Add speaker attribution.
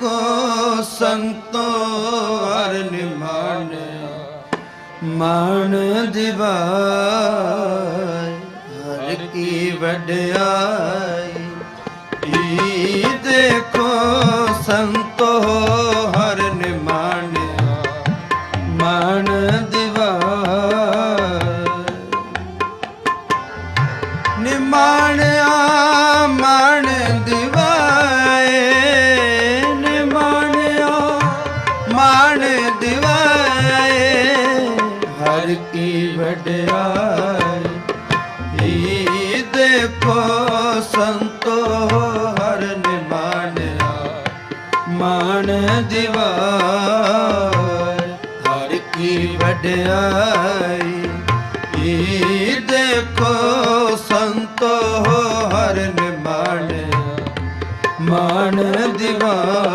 Speaker 1: ਦੇਖੋ ਸੰਤੋ ਹਰ ਨਿਮਾਣਿਆ, ਮਾਣ ਦਿਵਾਈ ਹਰ ਕੀ ਵਡਿਆਈ। ਈ ਦੇਖੋ ਸੰਤੋ ਹਰ ਨਿਮਾਣਿਆ, ਮਾਣ ਦਿਵਾਈ ਨਿਮਾਣਿਆ ਮਾਣ ਦਿਵਾਏ। ਹਰ ਕੀ ਵਡਿਆਈ। ਹੀ ਦੇਖੋ ਸੰਤੋ, ਹਰ ਨਿਮਾਣਿਆ ਮਾਣ ਦਿਵਾਏ। ਹਰ ਕੀ ਵਡਿਆਈ। ਈ ਦੇਖੋ ਸੰਤੋ, ਹਰ ਨਿਮਾਣਿਆ ਮਾਣ ਦਿਵਾ